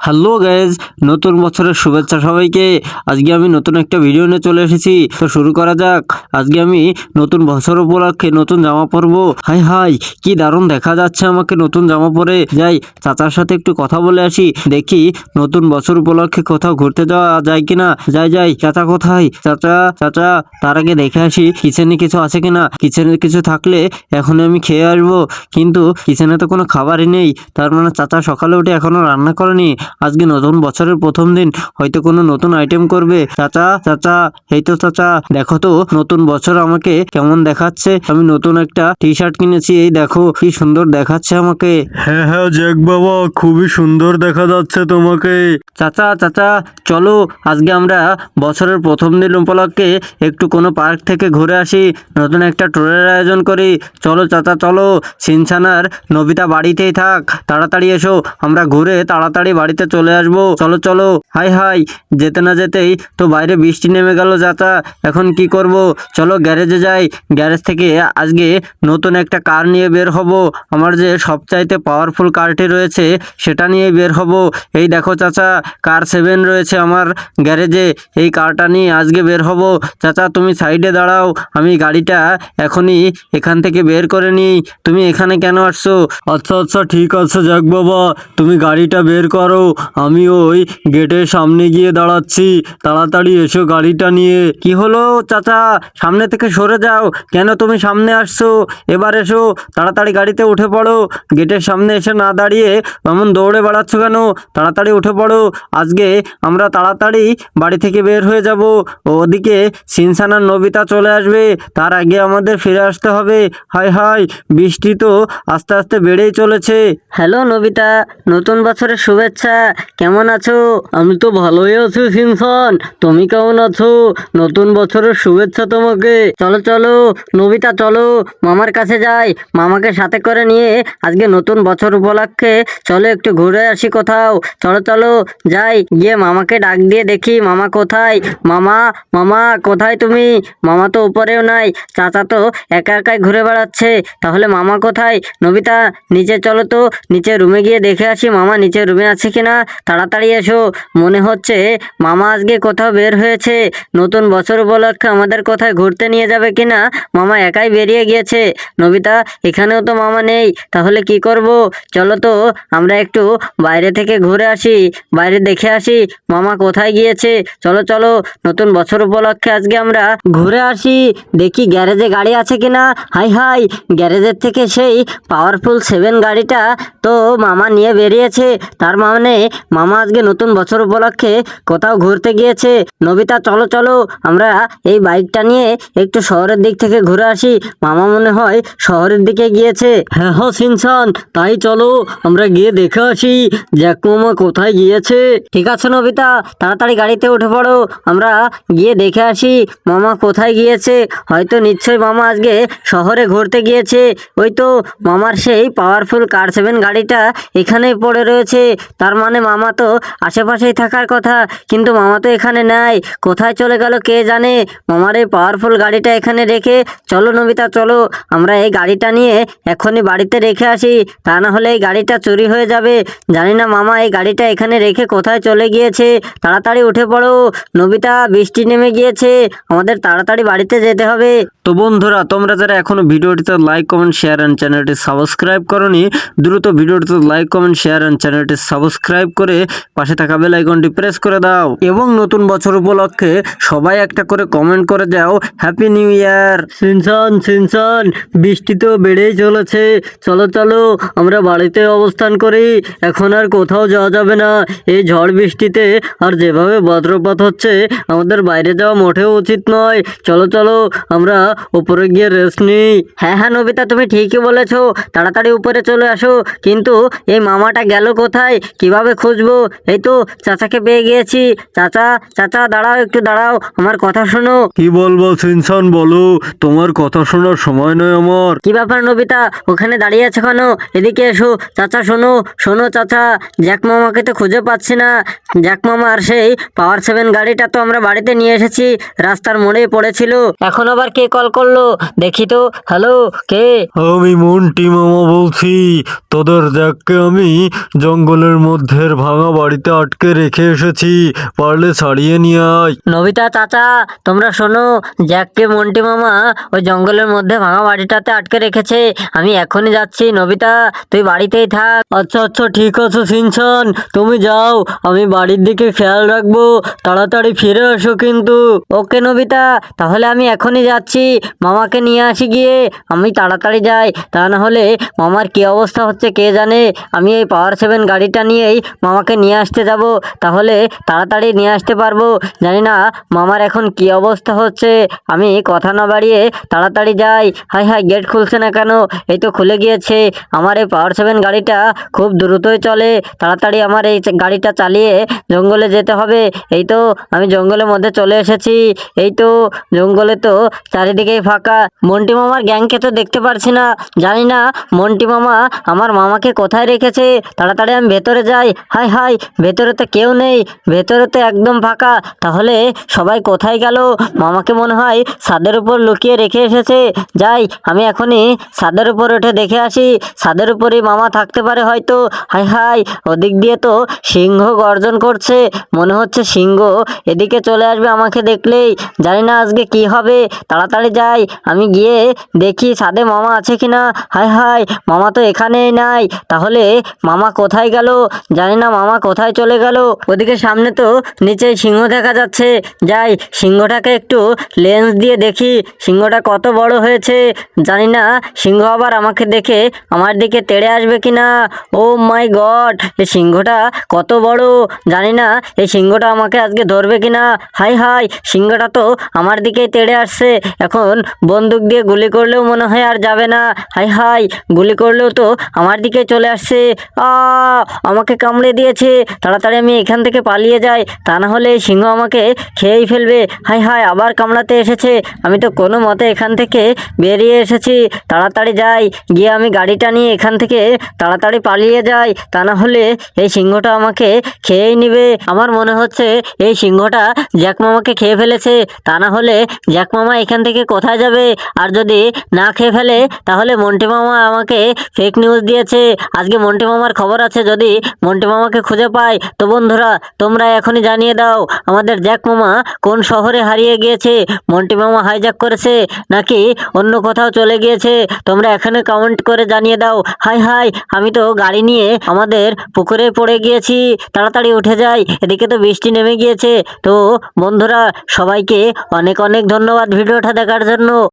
Hello guys, নতুন বছরের শুভেচ্ছা সবাইকে। আজকে আমি নতুন একটা ভিডিও নিয়ে চলে এসেছি। তো শুরু করা যাক। আজকে আমি নতুন বছর উপলক্ষে নতুন জামা পরবো। হাই হাই, কি দারুণ দেখা যাচ্ছে আমাকে নতুন জামা পরে। যাই, চাচার সাথে একটু কথা বলে আসি। দেখি নতুন বছর উপলক্ষে কোথাও ঘুরতে যাওয়া যায় কিনা। যাই যাই, চাচা কোথায়? চাচা চাচা, তার আগে দেখে আসি, কিচেনে কিছু আছে কিনা? কিচেনে কিছু থাকলে এখন আমি খেয়ে আসব। কিন্তু কিচেনে তো কোনো খাবারই নেই। তার মানে চাচা সকালে উঠে এখনও রান্না করেনি। আজকে নতুন বছরের প্রথম দিন। হয়তো কোনো নতুন আইটেম করবে। চাচা চাচা এই তো চাচা দেখো তো নতুন বছর আমাকে কেমন দেখাচ্ছে। আমি নতুন একটা টি শার্ট কিনেছি এই দেখো কি সুন্দর দেখাচ্ছে আমাকে। হ্যাঁ হ্যাঁ জ্যাক বাবা খুবই সুন্দর দেখা যাচ্ছে তোমাকে। চাচা চাচা চলো আজকে আমরা বছরের প্রথম দিন উপলক্ষে একটু কোনো পার্ক থেকে ঘুরে আসি নতুন একটা ট্যুরের আয়োজন করি। চলো চাচা চলো সিনছানার নবিতা বাড়িতেই থাক তাড়াতাড়ি এসো আমরা ঘুরে তাড়াতাড়ি বাড়িতে চলে আসব। চলো চলো। Hi hi. যেতে না যেতেই তো বাইরে বৃষ্টি নেমে গেল চাচা এখন কি করব? চলো গ্যারেজে যাই। গ্যারেজ থেকে আজকে নতুন একটা কার নিয়ে বের হব। আমার যে সবচাইতে পাওয়ারফুল কারটি রয়েছে, সেটা নিয়ে বের হব। এই দেখো চাচা, কার সেভেন রয়েছে আমার গ্যারেজে। এই কারটা নিয়ে আজকে বের হব। চাচা, তুমি সাইডে দাঁড়াও। আমি গাড়িটা এখনই এখান থেকে বের করে নিই। তুমি এখানে কেন আসছো? আচ্ছা আচ্ছা ঠিক আছে জ্যাক বাবা। তুমি গাড়িটা বের করো। আমি ওই গেটের সামনে গিয়ে দাঁড়াচ্ছি। তাড়াতাড়ি এসো গাড়িটা নিয়ে। কি হলো চাচা? সামনে থেকে সরে যাও। কেন তুমি সামনে আসছো? এবার এসো। তাড়াতাড়ি গাড়িতে উঠে পড়ো। গেটের সামনে এসে না দাঁড়িয়ে এমন দৌড়ে বেড়াচ্ছ কেন? তাড়াতাড়ি উঠে পড়ো। আজকে আমরা তাড়াতাড়ি বাড়ি থেকে বের হয়ে যাব। ওদিকে সিনসানার নবিতা চলে আসবে। তার আগে আমাদের ফিরে আসতে হবে। হাই হাই, বৃষ্টি তো আস্তে আস্তে বেড়েই চলেছে। হ্যালো নবিতা, নতুন বছরের শুভেচ্ছা। কেমন আছো? আমি তো ভালোই আছি, সিনসান। তুমি কেমন আছো? নতুন বছরের শুভেচ্ছা তোমাকে। চলো চলো, নবিতা, চলো, মামার কাছে যাই। মামাকে সাথে করে নিয়ে আজকে নতুন বছর উপলক্ষে চলো একটু ঘুরে আসি কোথাও। চলো চলো, যাই। গিয়ে মামাকে ডাক দিয়ে দেখি, মামা কোথায়? মামা মামা, কোথায় তুমি? মামা তো উপরেও নাই। চাচা তো একা একাই ঘুরে বেড়াচ্ছে। তাহলে মামা কোথায়? নবিতা, নিচে চলো তো। নিচে রুমে গিয়ে দেখে আসি, মামা নিচে রুমে আছে কিনা? তাড়াতাড়ি এসো। মনে হচ্ছে মামা আজকে কোথাও বের হয়েছে। নতুন বছর উপলক্ষে আমাদের কোথায় ঘুরতে নিয়ে যাবে কিনা, মামা একাই বেরিয়ে গিয়েছে। নবিতা, এখানেও তো মামা নেই, তাহলে কি করব? চলো তো, আমরা একটু বাইরে থেকে ঘুরে আসি, বাইরে দেখে আসি মামা কোথায় গিয়েছে। চলো চলো, নতুন বছর উপলক্ষে আজকে আমরা ঘুরে আসি, দেখি গ্যারেজে গাড়ি আছে কিনা। হাই হাই, গ্যারেজের থেকে সেই পাওয়ারফুল সেভেন গাড়িটা তো মামা নিয়ে বেরিয়েছে, তার মানে মামা আজকে নতুন বছর উপলক্ষে কোথাও ঘুরতে গিয়েছে। নবিতা, চলো চলো, আমরা এই বাইকটা নিয়ে একটু শহরের দিক থেকে ঘুরে আসি। মামা মনে হয় শহরের দিকে গিয়েছে। হ্যাঁ হ্যাঁ সিনসান, তাই চলো, আমরা গিয়ে দেখে আসি। জ্যাক মামা কোথায় গিয়েছে? ঠিক আছে, নবিতা, তাড়াতাড়ি গাড়িতে উঠে পড়ো, আমরা গিয়ে দেখে আসি। মামা কোথায় গিয়েছে? হয়তো নিশ্চয়ই মামা আজকে শহরে ঘুরতে গিয়েছে। ওই তো, মামার সেই পাওয়ারফুল কার সেভেন গাড়িটা এখানেই পড়ে রয়েছে। তার মানে মামা তো আশেপাশেই থাকার কথা, কিন্তু মামা তো এখানে নাই। কোথায় চলে গেল কে জানে? মামার এই পাওয়ারফুল গাড়িটা এখানে রেখে, চলো নবিতা চলো। আমরা এই গাড়িটা নিয়ে এখনই বাড়িতে রেখে আসি। তা না হলে এই গাড়িটা চুরি হয়ে যাবে। জানি না মামা এই গাড়িটা এখানে রেখে কোথায় চলে গিয়েছে। তাড়াতাড়ি উঠে পড়ো। নবিতা বৃষ্টি নেমে গিয়েছে। আমাদের তাড়াতাড়ি বাড়িতে যেতে হবে। তো বন্ধুরা, তোমরা যারা এখনও ভিডিওটিতে লাইক কমেন্ট শেয়ার অ্যান্ড চ্যানেলটি সাবস্ক্রাইব করনি, দ্রুত ভিডিওটিতে লাইক কমেন্ট শেয়ার অ্যান্ড চ্যানেলটি সাবস্ক্রাইব করে পাশে থাকা বেল আইকনটি প্রেস করে দাও। এবং নতুন বছর উপলক্ষে সবাই একটা করে কমেন্ট করে যাও হ্যাপি নিউ ইয়ার সিনসান সিনসান বৃষ্টি তো বেড়েই চলেছে। চলো চলো আমরা বাড়িতে অবস্থান করি। এখন আর কোথাও যাওয়া যাবে না। এই ঝড় বৃষ্টিতে আর যেভাবে বজ্রপাত হচ্ছে আমাদের বাইরে যাওয়া মোটেও উচিত নয়। চলো চলো আমরা উপরে গিয়ে রেস্ট নিই। হ্যাঁ হ্যাঁ নবিতা তুমি ঠিকই বলেছ। তাড়াতাড়ি উপরে চলে আসো। কিন্তু এই মামাটা গেল কোথায়? কীভাবে খুঁজবো? এই তো চাচাকে পেয়ে গিয়েছি। চাচা চাচা দাঁড়াও একটু দাঁড়াও আমার কথা শোনো। কি বলব সিনসান বলো তোমার কথা শোনার সময় নয় আমার। কি ব্যাপার নবিতা ওখানে দাঁড়িয়ে আছে কেন? এদিকে এসো। চাচা শোনো শোনো চাচা জ্যাক মামাকে তো খুঁজে পাচ্ছি না। জ্যাক মামার সেই পাওয়ার সেভেন গাড়িটা তো আমরা বাড়িতে নিয়ে এসেছি রাস্তার মোড়েই পড়েছিল। এখন আবার কে কল করল? দেখি তো। হ্যালো কে? আমি মন্টি মামা বলছি। তোদের জ্যাককে আমি জঙ্গলের মধ্যে ফের ভাঙা বাড়িতে আটকে রেখে এসেছি, পারলে ছাড়িয়ে নিয়ে আয়। নবিতা চাচা, তোমরা শোনো, জ্যাককে মন্টি মামা ওই জঙ্গলের মধ্যে ভাঙা বাড়িটাতে আটকে রেখেছে। আমি এখনই যাচ্ছি, নবিতা, তুই বাড়িতেই থাক। আচ্ছা আচ্ছা ঠিক আছে সিনচান তুমি যাও, আমি বাড়ির দিকে খেয়াল রাখব, তাড়াতাড়ি ফিরে এসো কিন্তু। ওকে, নবিতা, তাহলে আমি এখনই যাচ্ছি, মামাকে নিয়ে আসি গিয়ে, আমি তাড়াতাড়ি যাই। তা না হলে মামার কি অবস্থা হচ্ছে কে জানে, আমি এই পাওয়ার সেভেন গাড়িটা নিয়েই মামাকে নিয়ে আসতে যাব, তাহলে তাড়াতাড়ি নিয়ে আসতে পারব। জানি না মামার এখন কি অবস্থা হচ্ছে। আমি কথা না বাড়িয়ে তাড়াতাড়ি যাই। হাই হাই গেট খুলছে না কেন? এই তো খুলে গিয়েছে। আমার এই পাওয়ার সেভেন গাড়িটা খুব দ্রুতই চলে। তাড়াতাড়ি আমার এই গাড়িটা চালিয়ে জঙ্গলে যেতে হবে। এই তো আমি জঙ্গলের মধ্যে চলে এসেছি। এই তো জঙ্গলে তো চারিদিকেই ফাঁকা। মন্টি মামার গ্যাংকে তো দেখতে পারছি না। জানি না মন্টি মামা আমার মামাকে কোথায় রেখেছে। তাড়াতাড়ি আমি ভেতরে যাই। হাই হাই ভেতরে তো কেউ নেই ভেতরে তো একদম ফাঁকা। তাহলে সবাই কোথায় গেল? মামাকে মনে হয় ছাদের উপর লুকিয়ে রেখে এসেছে। যাই, আমি এখনই ছাদের উপর উঠে দেখে আসি। ছাদের উপরেই মামা থাকতে পারে হয়তো। হাই হাই, ওদিক দিয়ে তো সিংহ গর্জন করছে। মনে হচ্ছে সিংহ এদিকে চলে আসবে আমাকে দেখলেই। জানি না আজকে কি হবে। তাড়াতাড়ি যাই। আমি গিয়ে দেখি ছাদে মামা আছে কিনা। হাই হাই, মামা তো এখানেই নাই। তাহলে মামা কোথায় গেল? জানি না মামা কোথায় চলে গেল। ওদিকে সামনে তো নিচে সিংহ দেখা যাচ্ছে। যাই, সিংহটাকে একটু লেন্স দিয়ে দেখি। সিংহটা কত বড় হয়েছে। জানি না, সিংহ আবার আমাকে দেখে আমার দিকে তেড়ে আসবে কি না ও মাই গড এই সিংহটা কত বড়। জানি না, এই সিংহটা আমাকে আজকে ধরবে কি না হাই হাই, সিংহটা তো আমার দিকেই তেড়ে আসছে। এখন বন্দুক দিয়ে গুলি করলেও মনে হয় আর যাবে না। হাই হাই, গুলি করলেও তো আমার দিকে চলে আসছে। আ, আমাকে কামড়ে দিয়েছে। তাড়াতাড়ি আমি এখান থেকে পালিয়ে যাই। তা না হলে সিংহ আমাকে খেয়েই ফেলবে। হাই হাই, আবার কামড়াতে এসেছে। আমি তো কোনো মতে এখান থেকে বেরিয়ে এসেছি। তাড়াতাড়ি যাই। গিয়ে আমি গাড়িটা নিয়ে এখান থেকে তাড়াতাড়ি পালিয়ে যাই। তা না হলে এই সিংহটা আমাকে খেয়েই নিবে। আমার মনে হচ্ছে এই সিংহটা জ্যাক মামাকে খেয়ে ফেলেছে। তা না হলে জ্যাক মামা এখান থেকে কোথায় যাবে? আর যদি না খেয়ে ফেলে, তাহলে মন্টি মামা আমাকে ফেক নিউজ দিয়েছে। আজকে মন্টি মামার খবর আছে। যদি মন্টি মামাকে খুঁজে পাই। তো বন্ধুরা, তোমরা এখনই জানিয়ে দাও, আমাদের জ্যাক মামা কোন শহরে হারিয়ে গিয়েছে? মন্টি মামা হাইজ্যাক করেছে নাকি অন্য কোথাও চলে গিয়েছে? তোমরা এখানে কমেন্ট করে জানিয়ে দাও। হাই হাই, আমি তো গাড়ি নিয়ে আমাদের পুকুরে পড়ে গিয়েছি। তাড়াতাড়ি উঠে যাই, এদিকে তো বৃষ্টি নেমে গিয়েছে। তো বন্ধুরা, সবাইকে অনেক অনেক ধন্যবাদ ভিডিওটা দেখার জন্য।